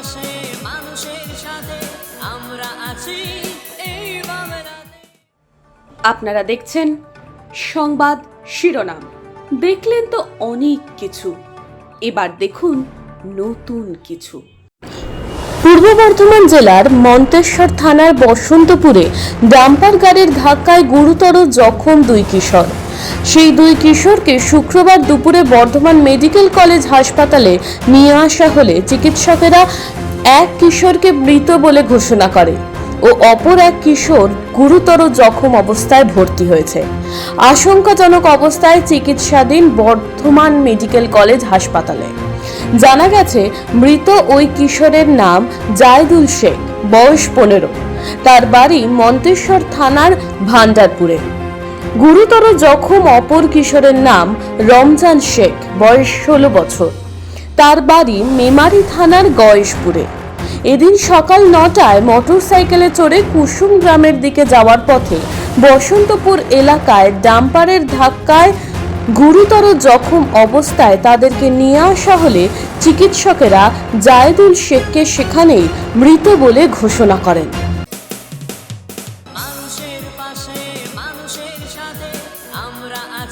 পাশে মানুষের সাথে আমরা আছি। এই আপনারা দেখছেন সংবাদ শিরোনাম। দেখলেন তো অনেক কিছু। এবার দেখুন নতুন কিছু। পূর্ব বর্ধমান জেলার মন্তেশ্বর থানার বসন্তপুরে ডাম্পার গাড়ির ধাক্কায় গুরুতর জখম দুই কিশোর। সেই দুই কিশোরকে শুক্রবার দুপুরে বর্ধমান মেডিকেল কলেজ হাসপাতালে নিয়ে আসা হলে চিকিৎসকেরা এক কিশোরকে মৃত বলে ঘোষণা করে ও অপর এক কিশোর গুরুতর জখম অবস্থায় ভর্তি হয়েছে। আশঙ্কাজনক অবস্থায় চিকিৎসাধীন বর্ধমান মেডিকেল কলেজ হাসপাতালে। জানা গেছে, মৃত ওই কিশোরের নাম জায়দুল শেখ, বয়স পনেরো। তার বাড়ি মন্তেশ্বর থানার ভান্ডারপুরে গুরুতর জখম অপর কিশোরের নাম রমজান শেখ, বয়স ষোলো বছর। তার বাড়ি মেমারি থানার গয়েশপুরে। এদিন সকাল নটায় মোটরসাইকেলে চড়ে কুসুম গ্রামের দিকে যাওয়ার পথে বসন্তপুর এলাকায় ডাম্পারের ধাক্কায় গুরুতর জখম অবস্থায় তাদেরকে নিয়ে আসা হলে চিকিৎসকেরা জায়দুল শেখকে সেখানেই মৃত বলে ঘোষণা করেন।